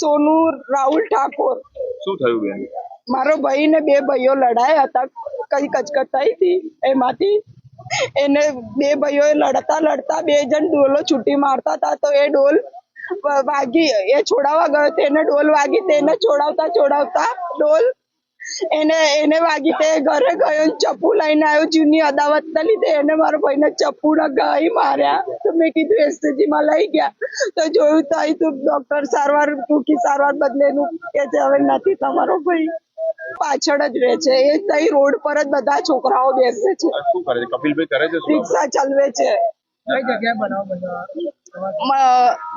સોનુ રાહુલ ઠાકોર. શું થયું બેન? મારો ભાઈ ને બે ભાઈઓ લડાયા હતા. કઈ કચકચ થઈ હતી એમાંથી? એને બે ભાઈઓ લડતા લડતા બે જણ ડોલો છૂટી મારતા હતા તો એ ડોલ વાગી એ છોડાવવા ગયો. તેને ડોલ વાગી તેને છોડાવતા છોડાવતા ડોલ એને એને વાગી તે ઘરે ગયો ચપ્પુ લઈને આવ્યો જૂની અદાવત ના લીધે એને મારા ભાઈને ચપ્પુ ગાઈ માર્યા. તો મેં કીધું એસટીજી માં લઈ ગયા. તો જોયું તો અહીં તું ડોક્ટર સારવાર ટૂંકી સારવાર બદલેનું કે છે હવે નથી તમારો ભાઈ. પાછળ જ રહે છે. એ તઈ રોડ પર જ બધા છોકરાઓ બેસે છે. શું કરે છે? કપિલભાઈ કરે છે રિક્ષા ચલવે છે. કઈ જગ્યાએ બનાવ બન્યો મ-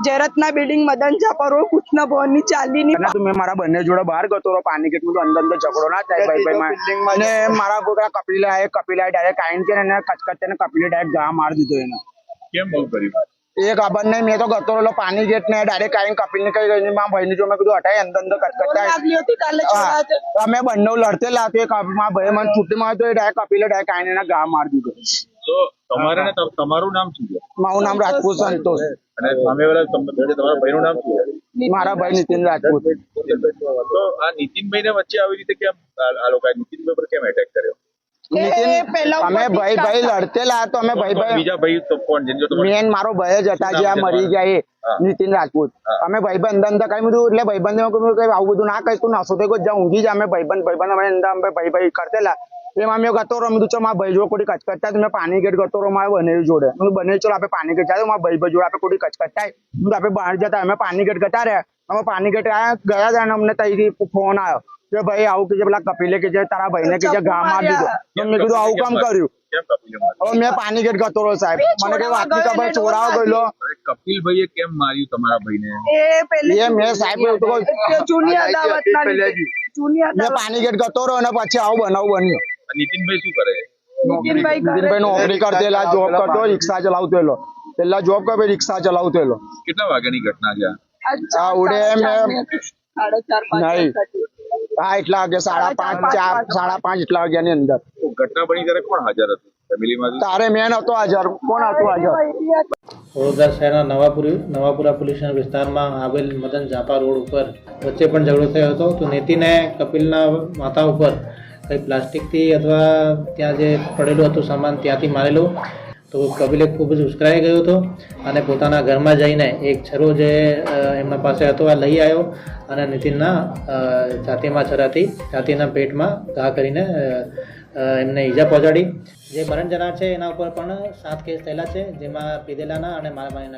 જયરત્ના બિલ્ડિંગ મદન ઝાપા રોડ કૃષ્ણ ભવનની ચાલી ની મેં મારા બંને જોડે બહાર ગતો રહો પાણી ગેટ અંદર અંદર ઝઘડો ના થાય ભાઈ ભાઈ અને મારા. પોતા કપિલા આયે કપિલા ડાયરેક્ટ આઈને છે ને કચકચ ને કપિલે ડાયરેક્ટ ગા માર દીધો એને. કેમ બહુ કરી? એ ખબર નહીં મેં તો ગતો રહેલો પાણી ગેટ ને ડાયરેક્ટ આઈને કપિલ ને કઈ ગઈ મારા ભાઈ ને જો મેં કીધું હટાય અંદર અંદર છોડા અમે બંને લડતેલા લાતે મારા ભાઈ મને છૂટી મારતો એ ડાયરેક્ટ કપિલે ડાયરેક્ટ આઈને એને ગા માર દીધો. તો તમારે ને તમ- તમારું નામ શું છે? મારું નામ રાજપૂત સંતોષ. અને સામે તમારા ભાઈનું નામ શું મારા ભાઈ નીતિન રાજપૂત. તો આ નીતિનભાઈ ને વચ્ચે આવી રીતે કેમ આ આ નીતિનભાઈ પર કેમ એટેક કર્યો? અમે ભાઈ ભાઈ લડતેલા તો અમે ભાઈ ભાઈ બીજા ભાઈ તો કોણ મેન મારો ભાઈ જ હતા જે આ મરી ગયા એ. નીતિન રાજપૂત. અમે ભાઈબંધ અંદર કઈ બધું એટલે ભાઈબંધ ને કહ્યું કે આવું બધું ના કહીશ તું નસો તો જ્યાં ઊંઘી જ અમે ભાઈબંધ ભાઈબંધ અમે અંદર અમે ભાઈ ભાઈ કરતેલા એમાં મેં ગતો રહો મેં કીધું ચો મારા ભાઈ જોડે કોઈ કચકચતા તો મેં પાણી ગેટ ગતો રહો મારા બને જોડે. મેં કીધું બને ચલો આપણે પાણી ગેટ જાય મારા ભાઈ ભાઈ જોડે આપણે કોઈ કચકચતા મેં કીધું આપણે બહાર જતા અમે પાણી ગેટ ગતા રહ્યા. અમે પાણી ગેટ આયા ગયા હતા અને અમને ત્યાંથી ફોન આવ્યો કે ભાઈ આવું કે છે પેલા કપિલે કે છે તારા ભાઈને કે છે ગા માર દીધો તો મેં કીધું આવું કામ કર્યું. કેમ કપિલે માર્યું? હવે મેં પાણી ગેટ ગતો રહો સાહેબ. મને કઈ વાતની ખબર? ચોરાવો ગયેલો અરે કપિલભાઈએ કેમ માર્યું તમારા ભાઈને? એ પહેલે એ મેં સાહેબ એવું તો કહું. તે જૂની અદાવત ના લીધે. જૂની મેં અદાવત પાણી ગેટ ગતો રહ્યો અને પછી આવું બનાવ બન્યો. આ નીતિનભાઈ શું કરે? છે નીતિનભાઈ નો નોકરી કરતેલા જોબ કરતો રિક્ષા ચલાવતેલો પેલા જોબ કરે રિક્ષા ચલાવતેલો કેટલા વાગ્યાની ઘટના છે આ? ઉડે મેં- નહીં. હા એટલા વાગે સાડા પાંચ ચાર સાડા પાંચ એટલા વાગ્યાની અંદર. ઘટના બની ત્યારે કોણ હાજર હતું? તારે મેન હતો હાજર. કોણ હતું હાજર? વડોદરા શહેરના નવાપુર નવાપુરા પોલીસ વિસ્તારમાં આવેલ મદન ઝાપા રોડ ઉપર વચ્ચે પણ ઝઘડો થયો હતો. તો નીતિને કપિલના માથા ઉપર કંઈ પ્લાસ્ટિકથી અથવા ત્યાં જે પડેલું હતું સામાન ત્યાંથી મારેલું, તો કબીલે ખૂબ જ ઉશ્કરાઈ ગયો હતો અને પોતાના ઘરમાં જઈને એક છરો જે એમના પાસે હતો આ લઈ આવ્યો અને નીતિનના જાતિમાં છાતીમાં જાતિના પેટમાં ઘા કરીને એમને ઈજા પહોંચાડી. જે મરણ જનાર છે એના ઉપર પણ સાત કેસ થયેલા છે, જેમાં પીધેલાના અને મારામારીના